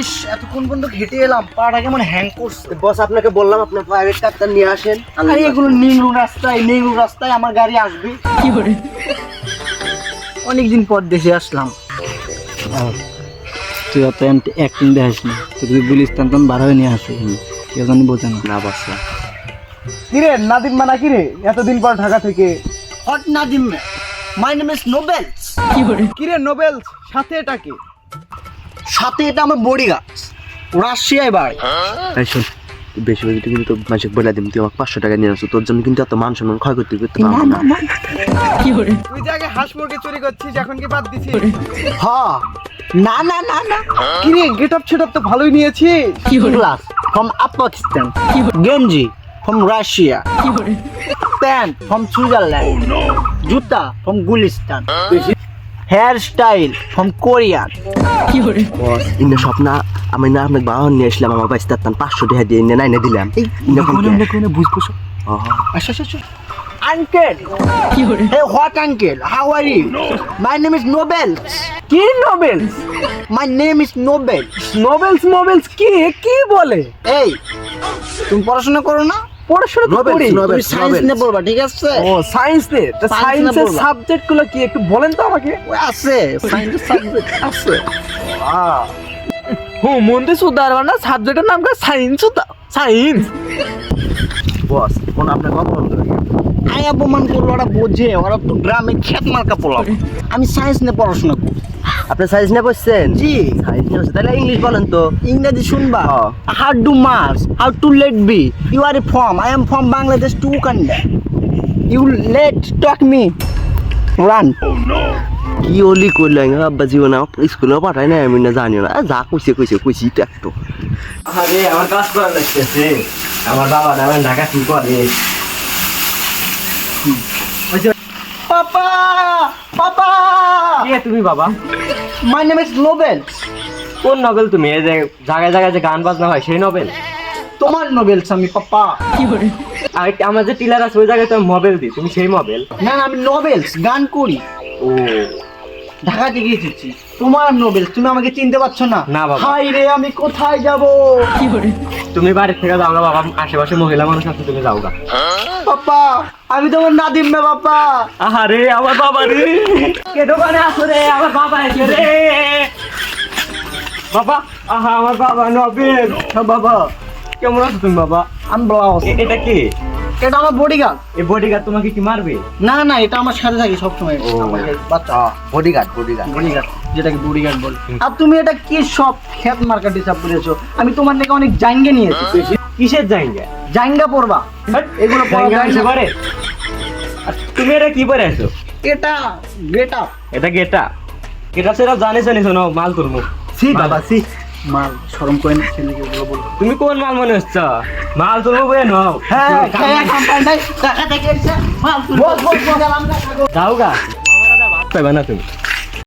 ইস এতক্ষণ পর্যন্ত হেঁটে এলাম। পাটা কেমন হ্যাং করছে। বস আপনাকে বললাম আপনার প্রাইভেট কারটা নিয়ে আসেন। আরে এগুলো নিংরু রাস্তায় নিংরু রাস্তায় আমার গাড়ি আসবে। অনেকদিন পর দেশে আসলাম। তুই অত অ্যাক্টিং দেখাস না। তুই যদি বলিস তখন বার হয়ে নিয়ে আসো কেউ জানি বোঝে না। না বস না কিরে নাদিম মানা কিরে? এতদিন পর ঢাকা থেকে। হট নাদিম। মাই নেম ইজ নোবেলস কিরে? নোবেলস সাথে এটা কি? সাথে এটা আমার বডিগার্ড রাশিয়ায় বাড়ি এই শোন বেশি বেশি তুই কিন্তু মাসিক বলে দিম তুই আমাকে পাঁচশো টাকা নিয়ে আসো তোর জন্য কিন্তু এত মান সম্মান ক্ষয় করতে করতে পারব না। তুই যে আগে হাঁস মুরগি চুরি করছিস এখন কি বাদ দিছিস? হ্যাঁ না না না না। কিরে গেট আপ সেট তো ভালোই নিয়েছিস। গ্লাস ফ্রম পাকিস্তান গেঞ্জি from Russia pant from Switzerland জুতা from Gulistan hair style from Korean ইন্না সব না আমি না আপনাকে বাহন নিয়ে আসলাম আমার বাইশ তার পাঁচশো টাকা দিয়ে ইন্না নাইনে দিলাম। বুঝব আচ্ছা আচ্ছা uncle Hey, what uncle? How are you? My name is Nobel. কি Nobel My name is Nobel. নোবেলস মোবেলস কি? কি বলে? এই তুমি পড়াশোনা করো না? পড়াশোনা তো করি তুমি সায়েন্স নিয়ে পড়বা ঠিক আছে? ও সায়েন্স নে তো Science সায়েন্সের না বলবা। সাবজেক্টগুলো কি একটু বলেন তো আমাকে? ওই আছে সায়েন্সের সাবজেক্ট আছে। হুম না সাবজেক্টের নাম সায়েন্স সায়েন্স বস কোন আপনার কথা বন্ধ অপমান করল ওরা বোঝে ওরা তো গ্রামে খেত মার্কা পোলাম আমি সায়েন্স নিয়ে পড়াশোনা করি আপনি সাইজ নিয়ে বসছেন? জি। সাইজ বসছেন। তাহলে ইংলিশ বলেন তো। ইংরেজি শুনবা। How to mars how to let be you are a form I am from Bangladesh to Canada you let talk me run কি অলি করলেন আব্বা জীবন স্কুলেও পাঠায় না আমি না জানিও না। যা কইছে কইছে কইছি একটু আরে আমার কাজ করা লাগতেছে আমার বাবা না আমার ঢাকা কি করে? পাপা! কে তুমি বাবা? মাই নেম ইজ নোবেল কোন নভেল তুমি? এই যে জায়গায় জায়গায় যে গান বাজনা হয় সেই নভেল তোমার নোবেল আমি পাপা। আর আমার যে টিলার আছে ওই জায়গায় তো মোবাইল দিই। তুমি সেই মোবাইল না না, আমি নোবেলস গান করি। ও। ঢাকা থেকে এসেছি। তোমার নোবেলস তুমি আমাকে চিনতে পারছ না। না বাবা। হাই রে আমি কোথায় যাব? তুমি বাড়ি থেকে যাও না বাবা। আশেপাশে মহিলা মানুষ আছে তুমি যাও গা। আমি তোমার নাদিম না বাবা। আরে আমার বাবা রে। কে দোকানে আসো রে? আমার বাবা এসে রে। বাবা আহা আমার বাবা নবীন। বাবা। কেমন আছো তুমি বাবা? আমি এ- এটা কি? এটা আমার বডিগার্ড এই বডিগার্ড তোমাকে কি মারবে? না না এটা আমার সাথে থাকে সবসময়। ও। বাচ্চা। বডিগার্ড বডিগার্ড বডিগার্ড যেটাকে বডিগার্ড বলে। আর তুমি এটা কি সব খেত করেছ? আমি তোমার থেকে অনেক জাঙ্গে নিয়েছি। কিসের জায়গা জাঙ্গা পড়বা এগুলো পড়া যায় না। তুমি এটা কি পরে আছো? এটা গেটা এটা গেটা এটা সেটা জানিস জানিস শোনো মাল তুলমু সি বাবা সি মাল শরম করে ছেলেকে বলো। তুমি কোন মাল মনে হচ্ছে? মাল তুলবো বলে নাও হ্যাঁ গা। ভাত পাইবা না তুমি?